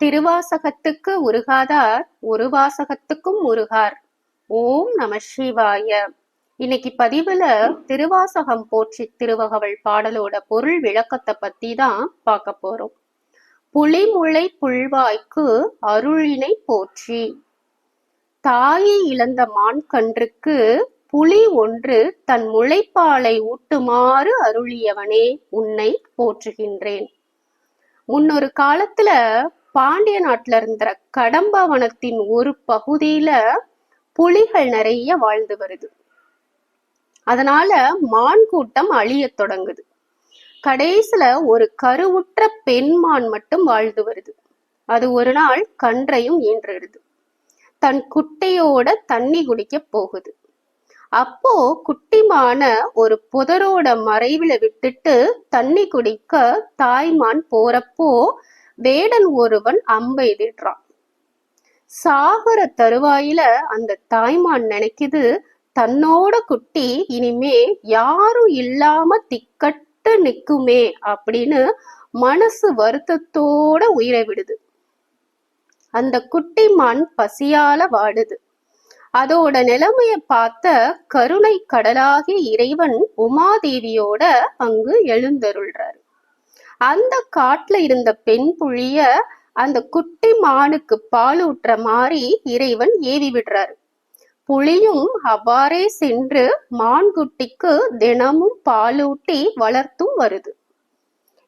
திருவாசகத்துக்கு உருகாதார் ஒரு வாசகத்துக்கும் உருகார். ஓம் நம சிவாய. இன்னைக்கு பதிவுல திருவாசகம் போற்றி திருவகவல் பாடலோட பொருள் விளக்கத்தை பத்தி தான் பார்க்க போறோம். புலிமுளை புல்வாய்க்கு அருளினை போற்றி. தாயை இழந்த மான் கன்றுக்கு புலி ஒன்று தன் முளைப்பாலை ஊட்டுமாறு அருளியவனே உன்னை போற்றுகின்றேன். முன்னொரு காலத்துல பாண்டிய நாட்டுல இருந்த கடம்பவனத்தின் ஒரு பகுதியில புலிகள் நிறைய வாழ்ந்து வருது. அதனால மான் கூட்டம் அழியத் தொடங்குது. கடைசியில ஒரு கருவுற்ற பெண்மான் மட்டும் வாழ்ந்து வருது. அது ஒரு நாள் கன்றையும் ஈன்றுடுது. தன் குட்டையோட தண்ணி குடிக்க போகுது. அப்போ குட்டிமான ஒரு புதரோட மறைவுல விட்டுட்டு தண்ணி குடிக்க தாய்மான் போறப்போ வேடன் ஒருவன் அம்பை எதிர்றான் சாகர தருவாயில அந்த தாய்மான் நினைக்குது தன்னோட குட்டி இனிமே யாரும் இல்லாம திக்கட்டு நிக்குமே அப்படின்னு மனசு வருத்தத்தோட உயிரை விடுது. அந்த குட்டி மான் பசியால வாடுது. அதோட நிலைமைய பார்த்த கருணை கடலாகிய இறைவன் உமாதேவியோட அங்கு எழுந்தருள்றாரு. அந்த காட்டுல இருந்த பெண் புலிய அந்த குட்டி மானுக்கு பாலூட்டுற மாதிரி இறைவன் ஏவி விடுறாரு. புலியும் அவ்வாறே சென்று மான்குட்டிக்கு தினமும் பாலூட்டி வளர்த்தும் வருது.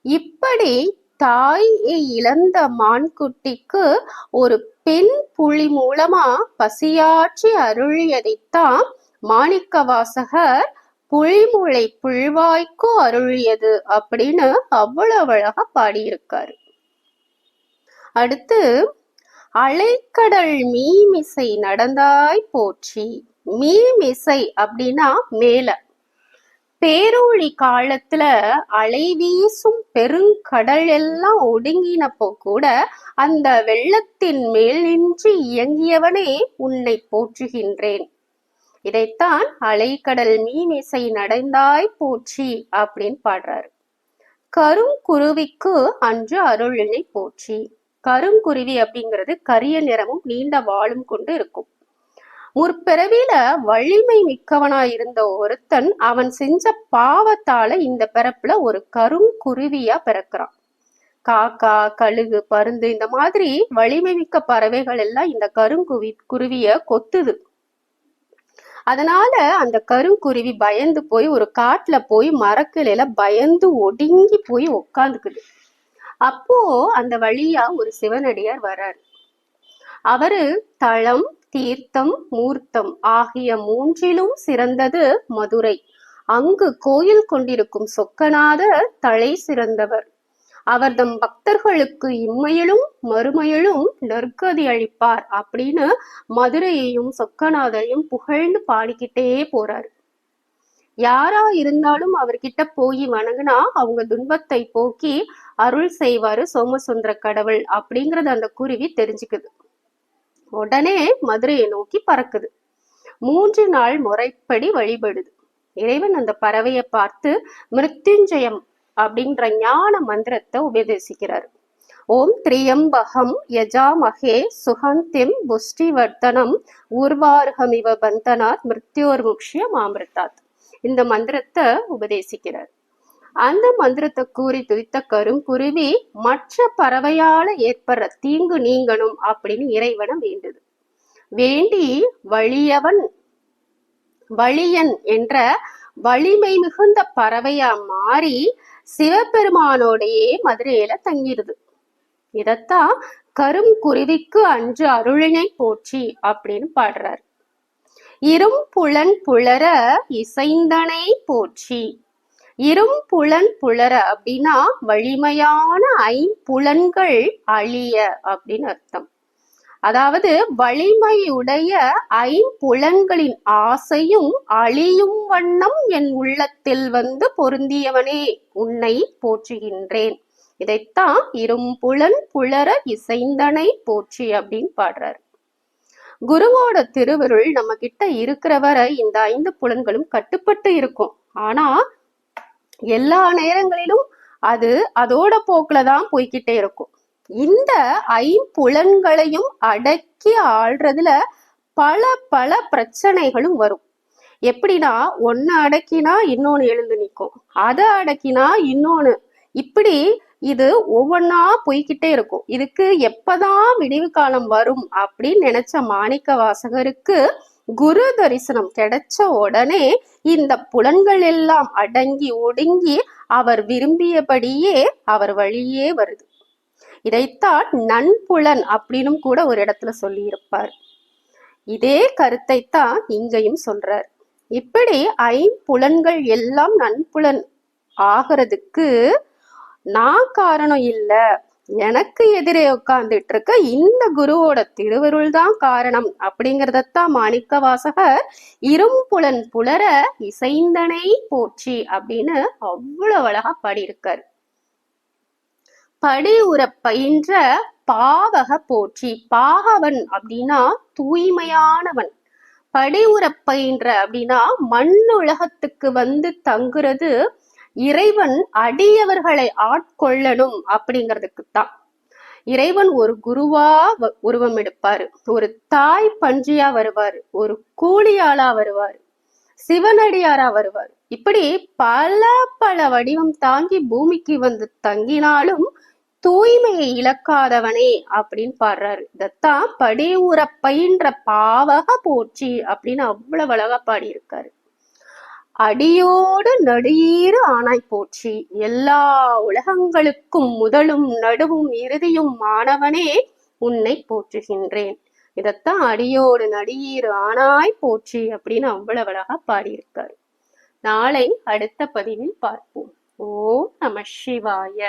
இப்படி தாயை இழந்த மான்குட்டிக்கு ஒரு பெண் புலி மூலமா பசியாற்றி அருளியதைத்தான் மாணிக்க புழிமுளை புலிமுளை புல்வாய்க்கு அருளியது அப்படின்னு அவ்வளவு அழகா பாடியிருக்காரு. அடுத்து அலைக்கடல் மீமிசை நடந்தாய் போற்றி மீமிசை அப்படின்னா மேல. பேரொழி காலத்துல அலை வீசும் பெருங்கடல் எல்லாம் ஒடுங்கினப்போ கூட அந்த வெள்ளத்தின் மேல் நின்று இயங்கியவனே உன்னை போற்றுகின்றேன். இதைத்தான் அலைக்கடல் மீமிசை நடந்தாய் போற்றி அப்படின்னு பாடுறாரு. கருங்குருவிக்கு அன்று அருளினை போற்றி. கருங்குருவி அப்படிங்கிறது கரிய நிறமும் நீண்ட வாழும் கொண்டு இருக்கும். முற்பிறவில வலிமை மிக்கவனா இருந்த ஒருத்தன் அவன் செஞ்ச பாவத்தால இந்த பிறப்புல ஒரு கருங்குருவியா பிறக்கிறான். காக்கா கழுகு பருந்து இந்த மாதிரி வலிமை மிக்க பறவைகள் எல்லாம் இந்த கருங்குவி குருவிய கொத்துது. அதனால அந்த கருங்குருவி பயந்து போய் ஒரு காட்டுல போய் மரக்கிளையில பயந்து ஒடுங்கி போய் உக்காந்துக்குது. அப்போ அந்த வழியா ஒரு சிவனடியார் வர்றாரு. அவரு தளம் தீர்த்தம் மூர்த்தம் ஆகிய மூன்றிலும் சிறந்தது மதுரை. அங்கு கோயில் கொண்டிருக்கும் சொக்கநாதர் தலை சிறந்தவர். அவர் தம் பக்தர்களுக்கு இம்மையிலும் மறுமையிலும் நற்கதி அளிப்பார் அப்படின்னு மதுரையையும் சொக்கநாதரையும் புகழ்ந்து பாடிக்கிட்டே போறாரு. யாரா இருந்தாலும் அவர்கிட்ட போய் வணங்குனா அவங்க துன்பத்தை போக்கி அருள் செய்வாரு சோமசுந்தர கடவுள் அப்படிங்கறது அந்த குருவி தெரிஞ்சுக்குது. உடனே மதுரையை நோக்கி பறக்குது. மூன்று நாள் முறைப்படி வழிபடுது. இறைவன் அந்த பறவையை பார்த்து மிருத்யுஞ்சயம் அப்படின்ற ஞான மந்திரத்தை உபதேசிக்கிறார். ஓம் திரியம்பகம் யஜாமகே சுகந்திம் புஷ்டிவர்த்தனம் ஊர்வார்கமிவ பந்தனாத் மிருத்யோர் முக்ஷிய மாமிருத்தாத். இந்த மந்திரத்தை உபதேசிக்கிறார். அந்த மந்திரத்தை கூறி துதித்த கருங்குருவி மற்ற பறவையால ஏற்படுற தீங்கு நீங்கணும் அப்படின்னு இறைவனை வேண்டுது. வேண்டி வலியவன் வலியன் என்ற வலிமை மிகுந்த பறவையா மாறி சிவபெருமானோடையே மதுரையில தங்கிடுது இதத்தான் கருங்குருவிக்கு அன்று அருளினை போற்றி அப்படின்னு பாடுறார். இரும் புலன் புலர இசைந்தனை போற்றி. இரும் புலன் புலர அப்படின்னா வலிமையான ஐம்புலன்கள் அழிய அப்படின்னு அர்த்தம். அதாவது வலிமையுடைய ஐம்புலங்களின் ஆசையும் அழியும் வண்ணம் என் உள்ளத்தில் வந்து பொருந்தியவனே உன்னை போற்றுகின்றேன். இதைத்தான் இரும்புலன் புலர இசைந்தனை போற்றி அப்படின்னு பாடுறாரு. குருவோட திருவருள் நம்ம கிட்ட இருக்கிற வரை இந்த ஐந்து புலன்களும் கட்டுப்பட்டு இருக்கும். ஆனா எல்லா நேரங்களிலும் அது அதோட போக்குல தான் போய்கிட்டே இருக்கும். இந்த ஐம்புலன்களையும் அடக்கி ஆள்றதுல பல பல பிரச்சனைகளும் வரும். எப்படின்னா ஒன்னு அடக்கினா இன்னொன்னு எழுந்து நிற்கும் அதை அடக்கினா இன்னொன்னு. இப்படி இது ஒவ்வொன்னா போய்கிட்டே இருக்கும். இதுக்கு எப்பதான் விடிவு காலம் வரும் அப்படின்னு நினைச்ச மாணிக்க வாசகருக்கு குரு தரிசனம் கிடைச்ச உடனே இந்த புலன்கள் எல்லாம் அடங்கி ஒடுங்கி அவர் விரும்பியபடியே அவர் வழியே வருது. இதைத்தான் நன்புலன் அப்படின்னும் கூட ஒரு இடத்துல சொல்லியிருப்பார். இதே கருத்தை தான் இங்கேயும் சொல்றார். இப்படி ஐம்புலன்கள் எல்லாம் நன்புலன் ஆகிறதுக்கு நான் காரணம் இல்லை. எனக்கு எதிரே உட்கார்ந்துட்டு இருக்க இந்த குருவோட திருவருள் தான் காரணம் அப்படிங்கிறதத்தான் மாணிக்க வாசகர் இரும்புலன் புலர இசைந்தனை போற்றி அப்படின்னு அவ்வளவு அழகா பாடியிருக்காரு. படி உற பயின்ற பாவக போற்றி. பாகவன் அப்படின்னா தூய்மையானவன். படி உற பயின்ற அப்படின்னா மண்ணுலகத்துக்கு வந்து தங்குறது இறைவன் அடியவர்களை ஆட்கொள்ளணும் அப்படிங்கிறதுக்கு தான் இறைவன் ஒரு குருவா வ- உருவம் எடுப்பாரு. ஒரு தாய் பன்றியா வருவாரு. ஒரு கூலியாளா வருவாரு. சிவனடியாரா வருவார். இப்படி பல பல வடிவம் தாங்கி பூமிக்கு வந்து தங்கினாலும் தூய்மையை இழக்காதவனே அப்படின்னு பாடுறாரு. இதத்தான் படிவுற பயின்ற பாவக போற்றி அப்படின்னு அவ்வளவு அழகா பாடியிருக்காரு. அடியோடு நடுஈறு ஆனாய் போற்றி எல்லா உலகங்களுக்கும் முதலும் நடுவும் இறுதியும் மாணவனே உன்னை போற்றுகின்றேன். இதத்தான் அடியோடு நடியீர் ஆனாய் போற்றி அப்படின்னு அவ்வளவு அழகா பாடியிருக்காரு. நாளை அடுத்த பதிவில் பார்ப்போம். ஓ நம சிவாய.